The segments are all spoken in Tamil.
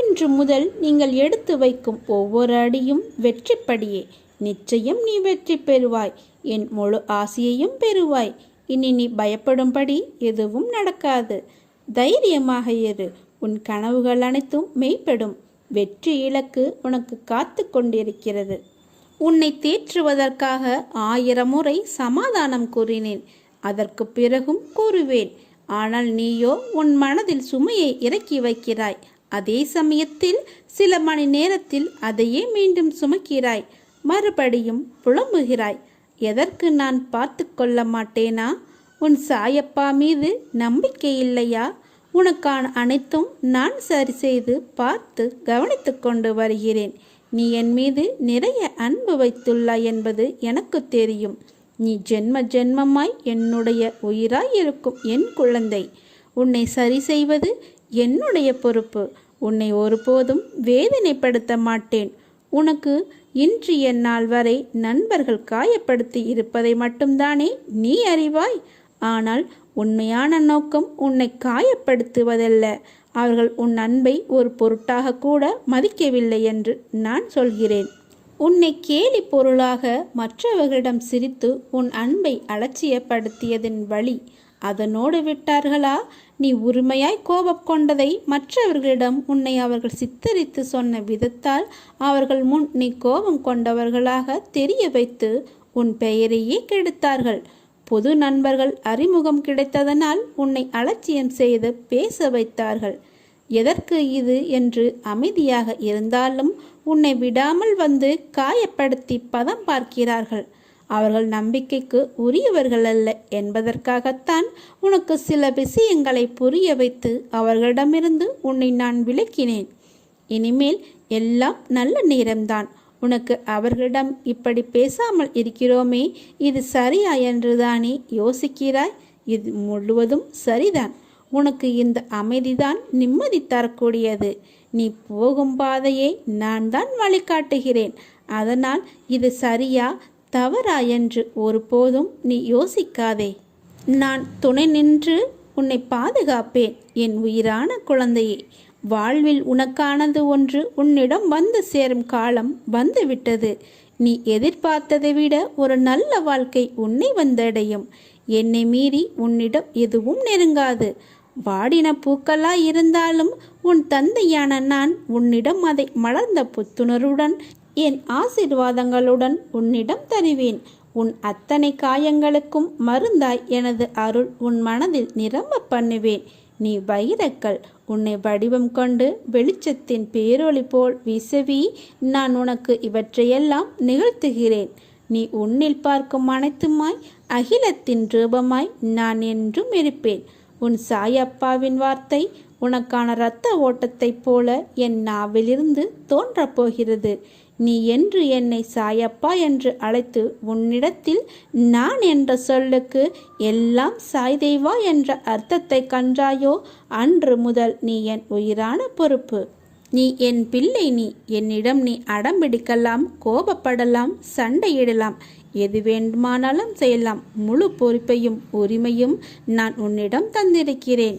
இன்று முதல் நீங்கள் எடுத்து வைக்கும் ஒவ்வொரு அடியும் வெற்றிப்படியே. நிச்சயம் நீ வெற்றி பெறுவாய். என் முழு ஆசையையும் பெறுவாய். இனி நீ பயப்படும்படி எதுவும் நடக்காது. தைரியமாக இரு உன் கனவுகள் அனைத்தும் மெய்ப்படும். வெற்றி இலக்கு உனக்கு காத்து கொண்டிருக்கிறது. உன்னை தேற்றுவதற்காக ஆயிரம் முறை சமாதானம் கூறினேன். அதற்கு பிறகும் கூறுவேன். ஆனால் நீயோ உன் மனதில் சுமையை இறக்கி வைக்கிறாய். அதே சமயத்தில் சில மணி நேரத்தில் அதையே மீண்டும் சுமக்கிறாய். மறுபடியும் புலம்புகிறாய். எதற்கு நான் பார்த்து கொள்ள மாட்டேனா? உன் சாயப்பா மீது நம்பிக்கை இல்லையா? உனக்கான அனைத்தும் நான் சரி செய்து பார்த்து கவனித்து கொண்டு வருகிறேன். நீ என் மீது நிறைய அன்பு வைத்துள்ளாய் என்பது எனக்கு தெரியும். நீ ஜென்ம ஜென்மமாய் என்னுடைய உயிராய் இருக்கும் என் குழந்தை. உன்னை சரி செய்வது என்னுடைய பொறுப்பு. உன்னை ஒருபோதும் வேதனைப்படுத்த மாட்டேன். உனக்கு இன்று எந்நாள் வரை நண்பர்கள் காயப்படுத்தி இருப்பதை மட்டும்தானே நீ அறிவாய்? ஆனால் உண்மையான நோக்கம் உன்னை காயப்படுத்துவதல்ல. அவர்கள் உன் அன்பை ஒரு பொருட்டாக கூட மதிக்கவில்லை என்று நான் சொல்கிறேன். உன்னை கேலி பொருளாக மற்றவர்களிடம் சிரித்து உன் அன்பை அலட்சியப்படுத்தியதின் வழி அதனோடு விட்டார்களா? நீ உரிமையாய் கோபம் கொண்டதை மற்றவர்களிடம் உன்னை அவர்கள் சித்தரித்து சொன்ன விதத்தால் அவர்கள் முன் நீ கோபம் கொண்டவர்களாக தெரிய வைத்து உன் பெயரையே கெடுத்தார்கள். பொது நண்பர்கள் அறிமுகம் கிடைத்ததனால் உன்னை அலட்சியம் செய்து பேச வைத்தார்கள். எதற்கு இது என்று அமைதியாக இருந்தாலும் உன்னை விடாமல் வந்து காயப்படுத்தி பதம் பார்க்கிறார்கள். அவர்கள் நம்பிக்கைக்கு உரியவர்கள் அல்ல என்பதற்காகத்தான் உனக்கு சில விஷயங்களை புரிய வைத்து அவர்களிடமிருந்து உன்னை நான் விளக்கினேன் இனிமேல் எல்லாம் நல்ல நேரம்தான். உனக்கு அவர்களிடம் இப்படி பேசாமல் இருக்கிறோமே இது சரியா என்றுதானே யோசிக்கிறாய்? இது முழுவதும் சரிதான். உனக்கு இந்த அமைதிதான் நிம்மதி தரக்கூடியது. நீ போகும் பாதையை நான் தான் வழிகாட்டுகிறேன். அதனால் இது சரியா தவறா என்று ஒருபோதும் நீ யோசிக்காதே. நான் துணை நின்று உன்னை பாதுகாப்பேன் என் உயிரான குழந்தையே. வாழ்வில் உனக்கானது ஒன்று உன்னிடம் வந்து சேரும் காலம் வந்துவிட்டது. நீ எதிர்பார்த்ததை விட ஒரு நல்ல வாழ்க்கை உன்னை வந்தடையும். என்னை மீறி உன்னிடம் எதுவும் நெருங்காது. வாடின பூக்களாய் இருந்தாலும் உன் தந்தையான நான் உன்னிடம் அதை மலர்ந்த புத்துணர்வுடன் என் ஆசிர்வாதங்களுடன் உன்னிடம் தருவேன். உன் அத்தனை காயங்களுக்கும் மருந்தாய் எனது அருள் உன் மனதில் நிரம்ப பண்ணுவேன். நீ வைரக்கல் உன்னை வடிவம் கொண்டு வெளிச்சத்தின் பேரொளி போல் வீசவி நான் உனக்கு இவற்றையெல்லாம் நிகழ்த்துகிறேன். நீ உன்னில் பார்க்கும் அனைத்துமாய் அகிலத்தின் ரூபமாய் நான் என்றும் இருப்பேன். உன் சாயப்பாவின் வார்த்தை உனக்கான இரத்த ஓட்டத்தைப் போல என் நாவிலிருந்து தோன்றப் போகிறது நீ என்று என்னை சாயப்பா என்று அழைத்து உன்னிடத்தில் நான் என்ற சொல்லுக்கு எல்லாம் சாய்தேவா என்ற அர்த்தத்தை கண்டாயோ? அன்று முதல் நீ என் உயிரான பொறுப்பு. நீ என் பிள்ளை நீ. என்னிடம் நீ அடம்பிடிக்கலாம் கோபப்படலாம் சண்டையிடலாம். எது வேண்டுமானாலும் செய்யலாம். முழு பொறுப்பையும் உரிமையும் நான் உன்னிடம் தந்திருக்கிறேன்.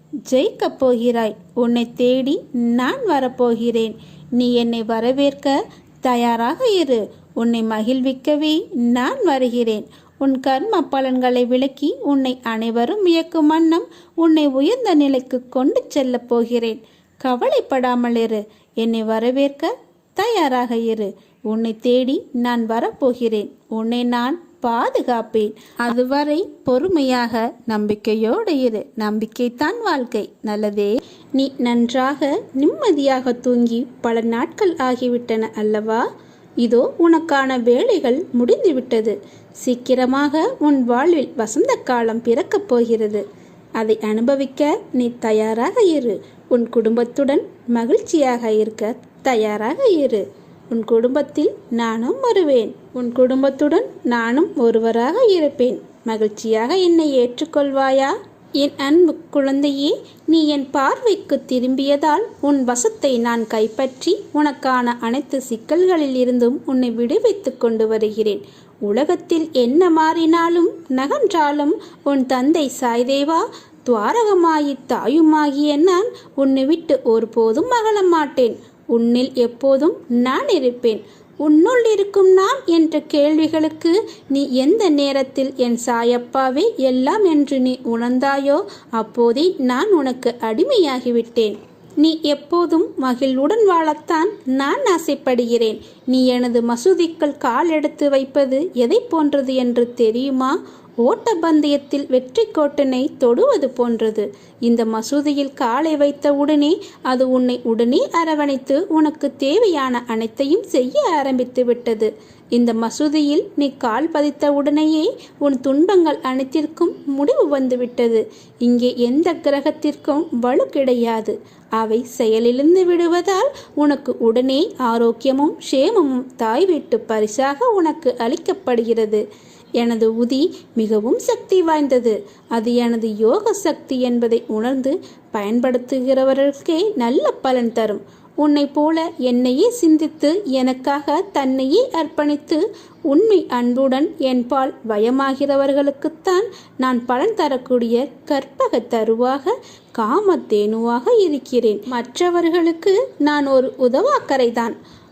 ஜெயிக்கப் போகிறாய் உன்னை தேடி நான் வரப்போகிறேன். நீ என்னை வரவேற்க தயாராக இரு. உன்னை மகிழ்விக்கவே நான் வருகிறேன். உன் கர்ம பலன்களை விளக்கி உன்னை அனைவரும் இயக்கும் வண்ணம் உன்னை உயர்ந்த நிலைக்கு கொண்டு செல்லப் போகிறேன். கவலைப்படாமல் இரு. என்னை வரவேற்க தயாராக இரு. உன்னை தேடி நான் வரப்போகிறேன். உன்னை நான் பாதுகாப்பேன். அதுவரை பொறுமையாக நம்பிக்கையோடு இரு. நம்பிக்கைத்தான் வாழ்க்கை. நல்லதே. நீ நன்றாக நிம்மதியாக தூங்கி பல நாட்கள் ஆகிவிட்டன அல்லவா? இதோ உனக்கான வேலைகள் முடிந்துவிட்டது. சீக்கிரமாக உன் வாழ்வில் வசந்த காலம் பிறக்கப் போகிறது. அதை அனுபவிக்க நீ தயாராக இரு. உன் குடும்பத்துடன் மகிழ்ச்சியாக இருக்க தயாராக இரு. உன் குடும்பத்தில் நானும் வருவேன். உன் குடும்பத்துடன் நானும் ஒருவராக இருப்பேன். மகிழ்ச்சியாக என்னை ஏற்றுக்கொள்வாயா? என் அன்பு குழந்தையே நீ என் பார்வைக்கு திரும்பியதால் உன் வசத்தை நான் கைப்பற்றி உனக்கான அனைத்து சிக்கல்களில் இருந்தும் உன்னை விடுவித்துக் கொண்டு வருகிறேன். உலகத்தில் என்ன மாறினாலும் நகன்றாலும் உன் தந்தை சாய்தேவா துவாரகமாயி தாயுமாகிய நான் உன்னை விட்டு ஒருபோதும் அகல மாட்டேன். உன்னில் எப்போதும் நான் இருப்பேன். உன்னுள் இருக்கும் நான் என்ற கேள்விகளுக்கு நீ எந்த நேரத்தில் என் சாயப்பாவே எல்லாம் என்று நீ உணர்ந்தாயோ அப்போதே நான் உனக்கு அடிமையாகிவிட்டேன். நீ எப்போதும் மகிழ்வுடன் வாழத்தான் நான் ஆசைப்படுகிறேன். நீ எனது மசூதிக்குள் கால் எடுத்து வைப்பது எதை போன்றது என்று தெரியுமா? ஓட்டப்பந்தயத்தில் வெற்றி கோட்டனை தொடுவது போன்றது. இந்த மசூதியில் காலை வைத்த உடனே அது உன்னை உடனே அரவணைத்து உனக்கு தேவையான அனைத்தையும் செய்ய ஆரம்பித்து விட்டது. இந்த மசூதியில் நீ கால் பதித்த உடனேயே உன் துன்பங்கள் அனைத்திற்கும் முடிவு வந்துவிட்டது இங்கே எந்த கிரகத்திற்கும் வலு கிடையாது. அவை செயலிழந்து விடுவதால் உனக்கு உடனே ஆரோக்கியமும் க்ஷேமமும் தாய் வீட்டு பரிசாக உனக்கு அளிக்கப்படுகிறது. எனது உதி மிகவும் சக்தி வாய்ந்தது. அது எனது யோக சக்தி என்பதை உணர்ந்து பயன்படுத்துகிறவர்களுக்கே நல்ல பலன் தரும். உன்னை போல என்னையே சிந்தித்து எனக்காக தன்னையே அர்ப்பணித்து உண்மை அன்புடன் என்பால் பயமாகிறவர்களுக்குத்தான் நான் பலன் தரக்கூடிய கற்பக தருவாக காமத்தேனுவாக இருக்கிறேன். மற்றவர்களுக்கு நான் ஒரு உதவாக்கரைதான்.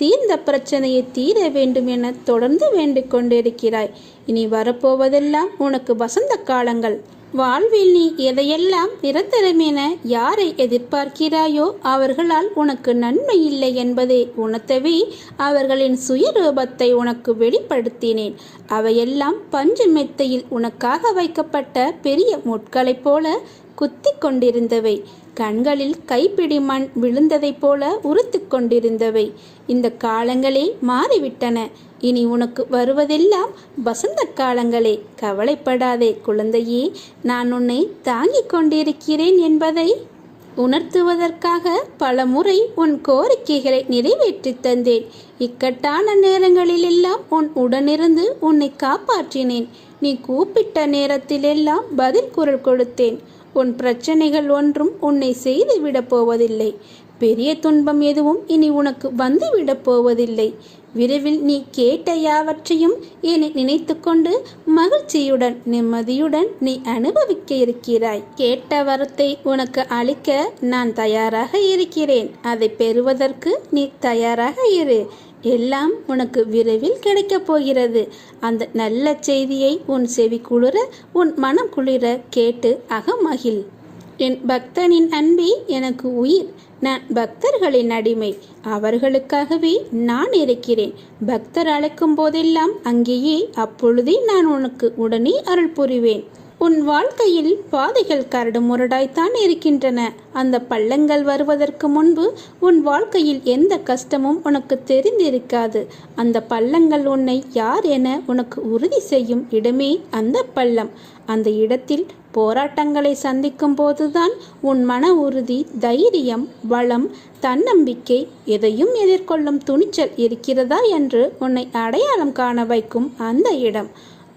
தீர்ந்த பிரச்சனையை தீர வேண்டும் என தொடர்ந்து வேண்டிக் கொண்டிருக்கிறாய். இனி வரப்போவதெல்லாம் உனக்கு வசந்த காலங்கள். வாழ்வில் நீ எதையெல்லாம் நிரந்தரமென யாரை எதிர்பார்க்கிறாயோ அவர்களால் உனக்கு நன்மை இல்லை என்பதை உணர்த்தவே அவர்களின் சுயரூபத்தை உனக்கு வெளிப்படுத்தினேன். அவையெல்லாம் பஞ்சு மெத்தையில் உனக்காக வைக்கப்பட்ட பெரிய முட்களைப் போல குத்தி கொண்டிருந்தவை. கண்களில் கைப்பிடி மண் விழுந்ததைப் போல உறுத்து கொண்டிருந்தவை. இந்த காலங்களே மாறிவிட்டன. இனி உனக்கு வருவதெல்லாம் வசந்த காலங்களே. கவலைப்படாதே குழந்தையே நான் உன்னை தாங்கிக் கொண்டிருக்கிறேன் என்பதை உணர்த்துவதற்காக பல முறை உன் கோரிக்கைகளை நிறைவேற்றி தந்தேன். இக்கட்டான நேரங்களிலெல்லாம் உன் உடனிருந்து உன்னை காப்பாற்றினேன். நீ கூப்பிட்ட நேரத்திலெல்லாம் பதில் குரல் கொடுத்தேன். உன் பிரச்சனைகள் ஒன்றும் உன்னை செய்துவிடப் போவதில்லை. பெரிய துன்பம் எதுவும் இனி உனக்கு வந்துவிடப் போவதில்லை. விரைவில் நீ கேட்ட யாவற்றையும் என்னை நினைத்து கொண்டு மகிழ்ச்சியுடன் நிம்மதியுடன் நீ அனுபவிக்க இருக்கிறாய். கேட்ட வரத்தை உனக்கு அளிக்க நான் தயாராக இருக்கிறேன். அதை பெறுவதற்கு நீ தயாராக இரு. எல்லாம் உனக்கு விரைவில் கிடைக்கப் போகிறது. அந்த நல்ல செய்தியை உன் செவி குளிர உன் மனம் குளிர கேட்டு அகமகிழ். என் பக்தனின் அன்பே எனக்கு உயிர். நான் பக்தர்களின் அடிமை. அவர்களுக்காகவே நான் இருக்கிறேன். பக்தர் அழைக்கும் போதெல்லாம் அங்கேயே அப்பொழுதே நான் உனக்கு உடனே அருள் புரிவேன். உன் வாழ்க்கையில் பாதைகள் கரடு முரடாய்த்தான் இருக்கின்றன. அந்த பள்ளங்கள் வருவதற்கு முன்பு உன் வாழ்க்கையில் எந்த கஷ்டமும் உனக்கு தெரிந்திருக்காது. அந்த பள்ளங்கள் உன்னை யார் என உனக்கு உறுதி செய்யும் இடமே அந்த பள்ளம். அந்த இடத்தில் போராட்டங்களை சந்திக்கும் போதுதான் உன் மன உறுதி தைரியம் வளம் தன்னம்பிக்கை எதையும் எதிர்கொள்ளும் துணிச்சல் இருக்கிறதா என்று உன்னை அடையாளம் காண வைக்கும் அந்த இடம்.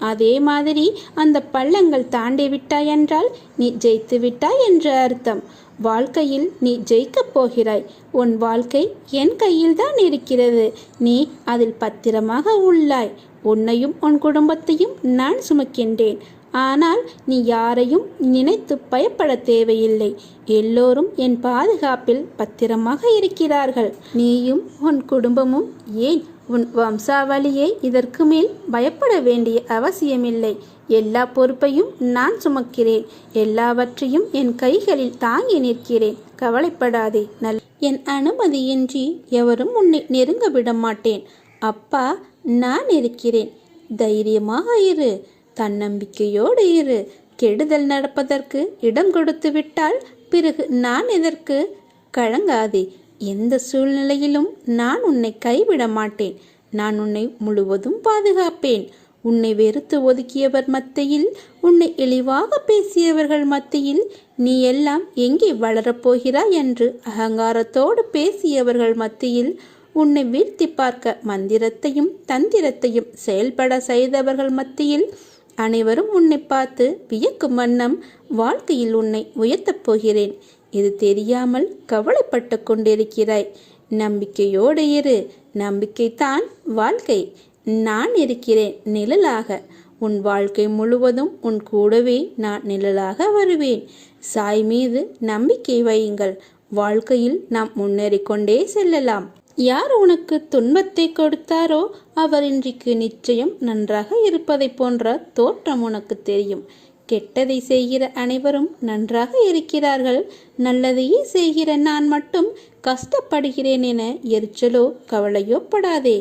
அதே மாதிரி அந்த பள்ளங்கள் தாண்டி விட்டாய் என்றால் நீ ஜெயித்து விட்டாய் என்று அர்த்தம். வாழ்க்கையில் நீ ஜெயிக்கப் போகிறாய். உன் வாழ்க்கை என் கையில்தான் இருக்கிறது. நீ அதில் பத்திரமாக உள்ளாய். உன்னையும் உன் குடும்பத்தையும் நான் சுமக்கின்றேன். ஆனால் நீ யாரையும் நினைத்து பயப்பட தேவையில்லை. எல்லோரும் என் பாதுகாப்பில் பத்திரமாக இருக்கிறார்கள். நீயும் உன் குடும்பமும் ஏன் உன் வம்சாவளியை இதற்கு மேல் பயப்பட வேண்டிய அவசியமில்லை. எல்லா பொறுப்பையும் நான் சுமக்கிறேன். எல்லாவற்றையும் என் கைகளில் தாங்கி நிற்கிறேன். கவலைப்படாதே நல். என் அனுமதியின்றி எவரும் உன்னை நெருங்க விட மாட்டேன் அப்பா நான் இருக்கிறேன். தைரியமாக இரு. தன்னம்பிக்கையோடு இரு. கெடுதல் நடப்பதற்கு இடம் கொடுத்து விட்டால் பிறகு நான் எதற்கு? கழங்காதே எந்த சூழ்நிலையிலும் நான் உன்னை கைவிட மாட்டேன். நான் உன்னை முழுவதும் பாதுகாப்பேன். உன்னை வெறுத்து ஒதுக்கியவர் மத்தியில் உன்னை இழிவாக பேசியவர்கள் மத்தியில் நீ எல்லாம் எங்கே வளரப்போகிறாய் என்று அகங்காரத்தோடு பேசியவர்கள் மத்தியில் உன்னை வீழ்த்தி பார்க்க மந்திரத்தையும் தந்திரத்தையும் செயல்பட செய்தவர்கள் மத்தியில் அனைவரும் உன்னை பார்த்து வியக்கும் வண்ணம் வாழ்க்கையில் உன்னை உயர்த்தப் போகிறேன். இது தெரியாமல் கவலைப்பட்டு கொண்டிருக்கிறாய். நம்பிக்கையோடு இரு. நம்பிக்கைத்தான் வாழ்க்கை. நான் இருக்கிறேன் நிழலாக. உன் வாழ்க்கை முழுவதும் உன் கூடவே நான் நிழலாக வருவேன். சாய் மீது நம்பிக்கை வையுங்கள். வாழ்க்கையில் நாம் முன்னேறிக்கொண்டே செல்லலாம். யார் உனக்கு துன்பத்தை கொடுத்தாரோ அவர் இன்றைக்கு நிச்சயம் நன்றாக இருப்பதை போன்ற தோற்றம் உனக்கு தெரியும். கெட்டதை செய்கிற அனைவரும் நன்றாக இருக்கிறார்கள். நல்லதையே செய்கிற நான் மட்டும் கஷ்டப்படுகிறேன் என எரிச்சலோ கவலையோ படாதே.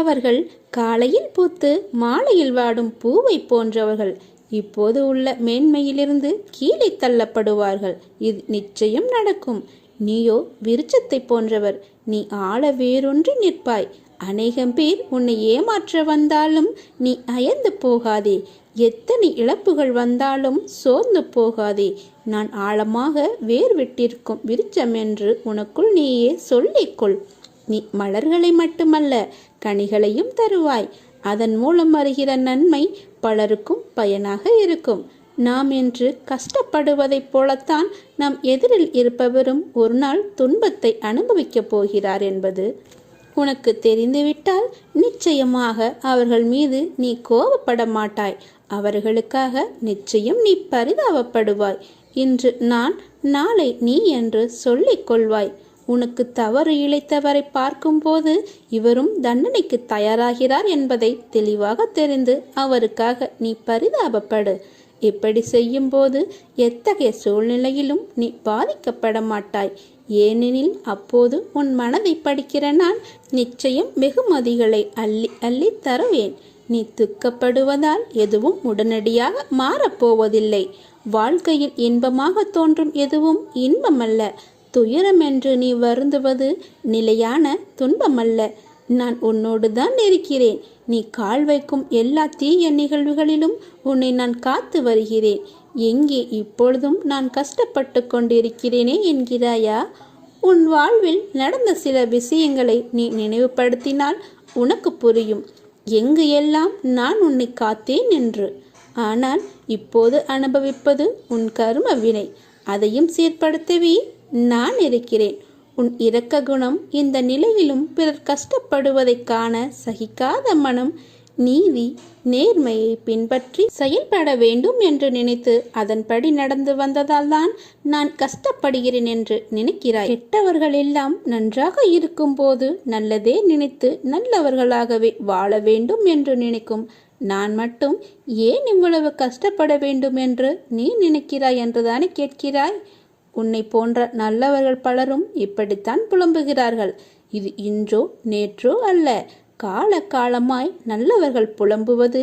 அவர்கள் காலையில் பூத்து மாலையில் வாடும் பூவை போன்றவர்கள். இப்போது உள்ள மேன்மையிலிருந்து கீழே தள்ளப்படுவார்கள். இது நிச்சயம் நடக்கும். நீயோ விருச்சத்தை போன்றவர். நீ ஆள வேறொன்று நிற்பாய். அநேகம் பேர் உன்னை ஏமாற்ற வந்தாலும் நீ அயர்ந்து போகாதே. எத்தனை இழப்புகள் வந்தாலும் சோர்ந்து போகாதே. நான் ஆழமாக வேர் விட்டிருக்கும் விருச்சம் என்று உனக்குள் நீயே சொல்லிக்கொள். நீ மலர்களை மட்டுமல்ல கனிகளையும் தருவாய். அதன் மூலம் வருகிற நன்மை பலருக்கும் பயனாக இருக்கும். நாம் என்று கஷ்டப்படுவதைப் போலத்தான் நம் எதிரில் இருப்பவரும் ஒரு நாள் துன்பத்தை அனுபவிக்கப் போகிறார் என்பது உனக்கு தெரிந்துவிட்டால் நிச்சயமாக அவர்கள் மீது நீ கோபப்பட மாட்டாய். அவர்களுக்காக நிச்சயம் நீ பரிதாபப்படுவாய். இன்று நான் நாளை நீ என்று சொல்லிக் கொள்வாய். உனக்கு தவறு இழைத்தவரை பார்க்கும்போது இவரும் தண்டனைக்கு தயாராகிறார் என்பதை தெளிவாக தெரிந்து அவருக்காக நீ பரிதாபப்படு. இப்படி செய்யும்போது எத்தகைய சூழ்நிலையிலும் நீ பாதிக்கப்பட மாட்டாய். ஏனெனில் அப்போது உன் மனதை படிக்கிற நான் நிச்சயம் வெகுமதிகளை அள்ளி அள்ளி தருவேன். நீ துக்கப்படுவதால் எதுவும் உடனடியாக மாறப்போவதில்லை. வாழ்க்கையில் இன்பமாக தோன்றும் எதுவும் இன்பமல்ல. துயரம் என்று நீ வருந்துவது நிலையான துன்பமல்ல. நான் உன்னோடு தான் இருக்கிறேன். நீ கால் வைக்கும் எல்லா தீய நிகழ்வுகளிலும் உன்னை நான் காத்து வருகிறேன். எங்கே இப்பொழுதும் நான் கஷ்டப்பட்டு கொண்டிருக்கிறேனே என்கிறாயா? உன் வாழ்வில் நடந்த சில விஷயங்களை நீ நினைவுபடுத்தினால் உனக்கு புரியும். எங்கு எல்லாம் நான் உன்னை காத்தேன் என்று. ஆனால் இப்போது அனுபவிப்பது உன் கரும வினை. அதையும் சீர்படுத்தவே நான் இருக்கிறேன். உன் இரக்க குணம் இந்த நிலையிலும் பிறர் கஷ்டப்படுவதைக் காண சகிக்காத மனம் நீதி நேர்மையை பின்பற்றி செயல்பட வேண்டும் என்று நினைத்து அதன்படி நடந்து வந்ததால்தான் நான் கஷ்டப்படுகிறேன் என்று நினைக்கிறாய். கெட்டவர்கள் எல்லாம் நன்றாக இருக்கும்போது நல்லதே நினைத்து நல்லவர்களாகவே வாழ வேண்டும் என்று நினைக்கும் நான் மட்டும் ஏன் இவ்வளவு கஷ்டப்பட வேண்டும் என்று நீ நினைக்கிறாய் என்றுதானே கேட்கிறாய்? உன்னை போன்ற நல்லவர்கள் பலரும் இப்படித்தான் புலம்புகிறார்கள். இது இன்றோ நேற்றோ அல்ல. கால காலமாய் நல்லவர்கள் புலம்புவது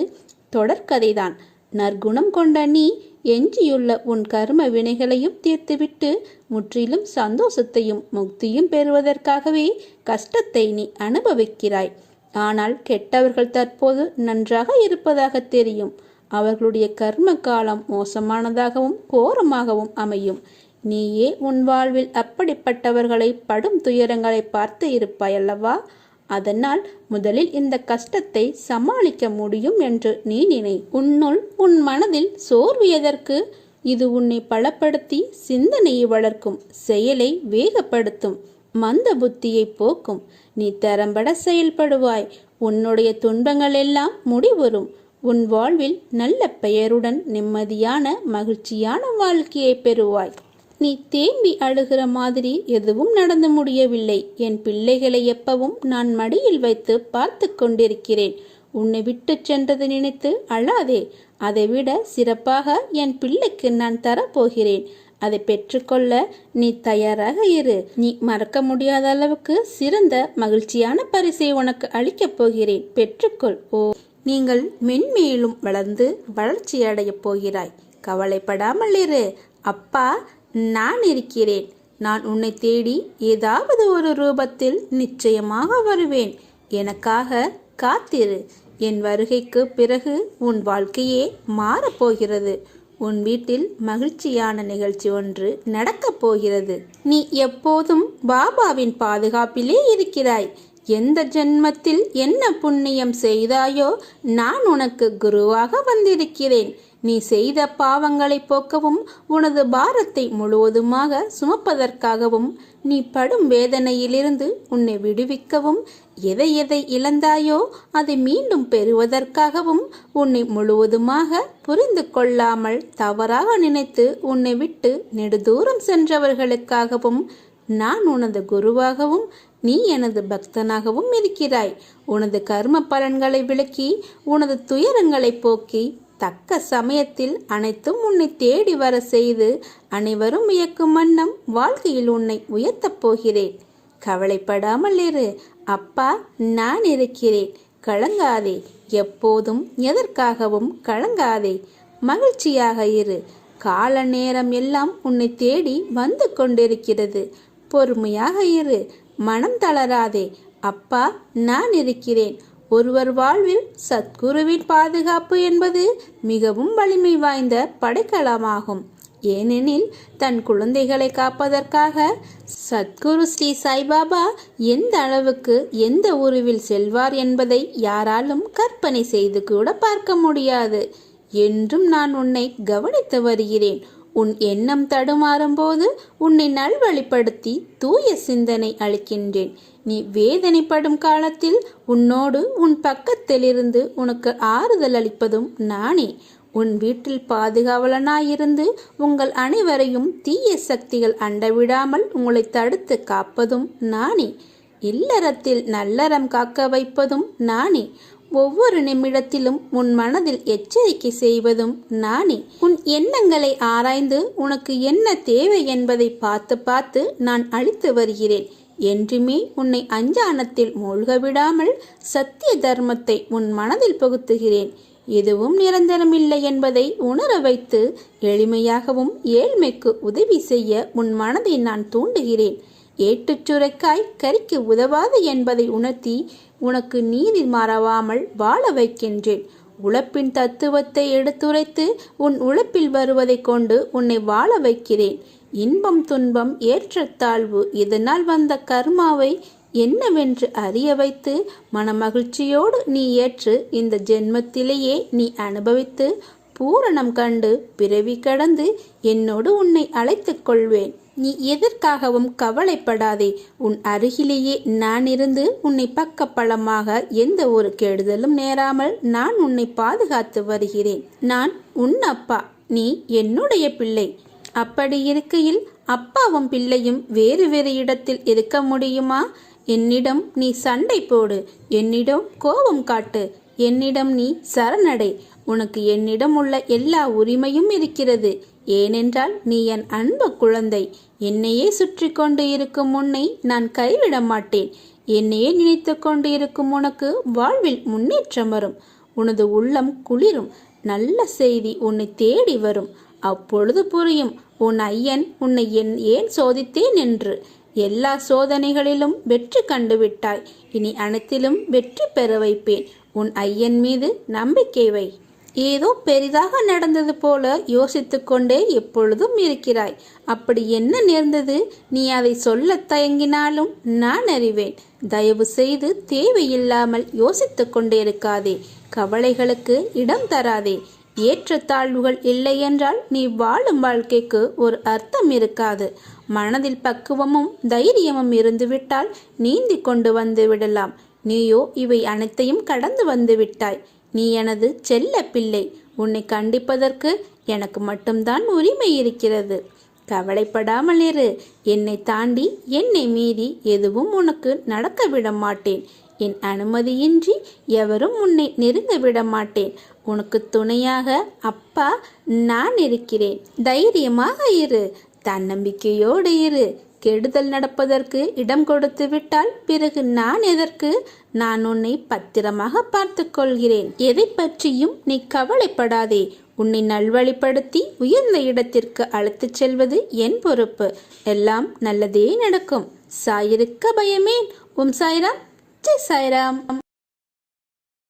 தொடர்கதைதான். நற்குணம் கொண்ட நீ எஞ்சியுள்ள உன் கர்ம வினைகளையும் தீர்த்துவிட்டு முற்றிலும் சந்தோஷத்தையும் முக்தியும் பெறுவதற்காகவே கஷ்டத்தை நீ அனுபவிக்கிறாய். ஆனால் கெட்டவர்கள் தற்போது நன்றாக இருப்பதாக தெரியும். அவர்களுடைய கர்ம காலம் மோசமானதாகவும் கோரமாகவும் அமையும். நீயே உன் வாழ்வில் அப்படிப்பட்டவர்களை படும் துயரங்களை பார்த்து இருப்பாய் அல்லவா அதனால் முதலில் இந்த கஷ்டத்தை சமாளிக்க முடியும் என்று நீ நினை. உன்னுள் உன் மனதில் சோர்வு எதற்கு? இது உன்னை பலப்படுத்தி சிந்தனையை வளர்க்கும் செயலை வேகப்படுத்தும் மந்த புத்தியை போக்கும். நீ திறம்பட செயல்படுவாய். உன்னுடைய துன்பங்கள் எல்லாம் முடிவரும் உன் வாழ்வில் நல்ல பெயருடன் நிம்மதியான மகிழ்ச்சியான வாழ்க்கையை பெறுவாய். நீ தேம்பி அழுகிற மாதிரி எதுவும் நடந்து முடியவில்லை. என் பிள்ளைகளை எப்பவும் நான் மடியில் வைத்து பார்த்து கொண்டிருக்கிறேன். உன்னை விட்டு சென்றது நினைத்து அழாதே. அதைவிட சிறப்பாக என் பிள்ளைக்கு நான் தரப்போகிறேன். அதை பெற்றுக்கொள்ள நீ தயாராக இரு. நீ மறக்க முடியாத அளவுக்கு சிறந்த மகிழ்ச்சியான பரிசை உனக்கு அளிக்கப் போகிறேன். பெற்றுக்கொள். ஓ நீங்கள் மென்மேலும் வளர்ந்து வளர்ச்சி அடையப் போகிறாய். கவலைப்படாமல் இரு. அப்பா நான் இருக்கிறேன். நான் உன்னை தேடி ஏதாவது ஒரு ரூபத்தில் நிச்சயமாக வருவேன். எனக்காக காத்திரு. என் வருகைக்கு பிறகு உன் வாழ்க்கையே மாறப்போகிறது உன் வீட்டில் மகிழ்ச்சியான நிகழ்ச்சி ஒன்று நடக்கப் போகிறது. நீ எப்போதும் பாபாவின் பாதுகாப்பிலே இருக்கிறாய். எந்த ஜென்மத்தில் என்ன புண்ணியம் செய்தாயோ நான் உனக்கு குருவாக வந்திருக்கிறேன். நீ செய்த பாவங்களை போக்கவும் உனது பாரத்தை முழுவதுமாக சுமப்பதற்காகவும் நீ படும் வேதனையிலிருந்து உன்னை விடுவிக்கவும் எதை எதை இழந்தாயோ அதை மீண்டும் பெறுவதற்காகவும் உன்னை முழுவதுமாக புரிந்து கொள்ளாமல் தவறாக நினைத்து உன்னை விட்டு நெடுதூரம் சென்றவர்களுக்காகவும் நான் உனது குருவாகவும் நீ எனது பக்தனாகவும் இருக்கிறாய். உனது கர்ம பலன்களை விளக்கி உனது துயரங்களை போக்கி தக்க சமயத்தில் அனைத்தும் உன்னை தேடி வர செய்து அனைவரும் வியக்கும் வண்ணம் வாழ்க்கையில் உன்னை உயர்த்தப் போகிறேன். கவலைப்படாமல் இரு. அப்பா நான் இருக்கிறேன். கலங்காதே. எப்போதும் எதற்காகவும் கலங்காதே. மகிழ்ச்சியாக இரு. கால நேரம் எல்லாம் உன்னை தேடி வந்து கொண்டிருக்கிறது. பொறுமையாக இரு. மனம் தளராதே. அப்பா நான் இருக்கிறேன். ஒருவர் வாழ்வில் சத்குருவின் பாதுகாப்பு என்பது மிகவும் வலிமை வாய்ந்த படைக்கலமாகும். ஏனெனில் தன் குழந்தைகளை காப்பதற்காக சத்குரு ஸ்ரீ சாய்பாபா எந்த அளவுக்கு எந்த உருவில் செல்வார் என்பதை யாராலும் கற்பனை செய்து கூட பார்க்க முடியாது. என்றும் நான் உன்னை கவனித்து வருகிறேன். உன் எண்ணம் தடுமாறும் போது உன்னை நல்வழிப்படுத்தி தூய சிந்தனை அளிக்கின்றேன். நீ வேதனைப்படும் காலத்தில் உன்னோடு உன் பக்கத்திலிருந்து உனக்கு ஆறுதல் அளிப்பதும் நானே. உன் வீட்டில் பாதுகாவலனாயிருந்து உங்கள் அனைவரையும் தீய சக்திகள் அண்டவிடாமல் உங்களை தடுத்து காப்பதும் நானே. இல்லறத்தில் நல்லறம் காக்க வைப்பதும் நானே. ஒவ்வொரு நிமிடத்திலும் உன் மனதில் எச்சரிக்கை செய்வதும் நானே. உன் எண்ணங்களை ஆராய்ந்து உனக்கு என்ன தேவை என்பதை பார்த்து பார்த்து நான் அளித்து வருகிறேன். என்றுமே உன்னை அஞ்சானத்தில் மூழ்க விடாமல் சத்திய தர்மத்தை உன் மனதில் புகுத்துகிறேன். எதுவும் நிரந்தரமில்லை என்பதை உணர வைத்து எளிமையாகவும் ஏழ்மைக்கு உதவி செய்ய உன் மனதை நான் தூண்டுகிறேன். ஏட்டுச் சுரைக்காய் கறிக்கு உதவாது என்பதை உணர்த்தி உனக்கு நீதி மறவாமல் வாழ வைக்கின்றேன். உழைப்பின் தத்துவத்தை எடுத்துரைத்து உன் உழைப்பில் வருவதைக் கொண்டு உன்னை வாழ வைக்கிறேன். இன்பம் துன்பம் ஏற்றத்தாழ்வு இதனால் வந்த கர்மாவை என்னவென்று அறிய வைத்து மனமகிழ்ச்சியோடு நீ ஏற்று இந்த ஜென்மத்திலேயே நீ அனுபவித்து பூரணம் கண்டு பிறவி கடந்து என்னோடு உன்னை அழைத்துக் கொள்வேன். நீ எதற்காகவும் கவலைப்படாதே. உன் அருகிலேயே நான் இருந்து உன்னை பக்கப்பலமாக எந்த ஒரு கெடுதலும் நேராமல் நான் உன்னை பாதுகாத்து வருகிறேன். நான் உன் அப்பா. நீ என்னுடைய பிள்ளை. அப்படி இருக்கையில் அப்பாவும் பிள்ளையும் வேறு வேறு இடத்தில் இருக்க முடியுமா? என்னிடம் நீ சண்டை போடு என்னிடம் கோபம் காட்டு என்னிடம் நீ சரணடை. உனக்கு என்னிடம் உள்ள எல்லா உரிமையும் இருக்கிறது. ஏனென்றால் நீ என் அன்பு குழந்தை. என்னையே சுற்றி கொண்டு இருக்கும் உன்னை நான் கைவிட மாட்டேன். என்னையே நினைத்து கொண்டு இருக்கும் உனக்கு வாழ்வில் முன்னேற்றம் வரும். உனது உள்ளம் குளிரும். நல்ல செய்தி உன்னை தேடி வரும். அப்பொழுது புரியும் உன் ஐயன் உன்னை என் ஏன் சோதித்தேன் என்று? எல்லா சோதனைகளிலும் வெற்றி கண்டுவிட்டாய். இனி அனைத்திலும் வெற்றி பெற வைப்பேன். உன் ஐயன் மீது நம்பிக்கை வை. ஏதோ பெரிதாக நடந்தது போல யோசித்துக்கொண்டே எப்பொழுதும் இருக்கிறாய். அப்படி என்ன நேர்ந்தது? நீ அதை சொல்ல தயங்கினாலும் நான் அறிவேன். தயவு செய்து தேவையில்லாமல் யோசித்துக்கொண்டே இருக்காதே. கவலைகளுக்கு இடம் தராதே. ஏற்றத்தாழ்வுகள் இல்லையென்றால் நீ வாழும் வாழ்க்கைக்கு ஒரு அர்த்தம் இருக்காது. மனதில் பக்குவமும் தைரியமும் இருந்துவிட்டால் நீந்தி கொண்டு வந்து விடலாம். நீயோ இவை அனைத்தையும் கடந்து வந்து விட்டாய். நீ எனது செல்ல பிள்ளை. உன்னை கண்டிப்பதற்கு எனக்கு மட்டும்தான் உரிமை இருக்கிறது. கவலைப்படாமல் இரு. என்னை தாண்டி என்னை மீறி எதுவும் உனக்கு நடக்க விட மாட்டேன். என் அனுமதியின்றி எவரும் உன்னை நெருங்க விட மாட்டேன். உனக்கு துணையாக அப்பா நான் இருக்கிறேன். தைரியமாக இரு. தன்னம்பிக்கையோடு இரு. கெடுதல் நடப்பதற்கு இடம் கொடுத்து விட்டால் பிறகு நான் எதற்கு? நான் உன்னை பத்திரமாக பார்த்து கொள்கிறேன். எதை பற்றியும் நீ கவலைப்படாதே. உன்னை நல்வழிப்படுத்தி உயர்ந்த இடத்திற்கு அழைத்துச் செல்வது என் பொறுப்பு. எல்லாம் நல்லதே நடக்கும். சாயிருக்க பயமேன். உம் சாய்ராம். ஜெய் சாய்ராம்.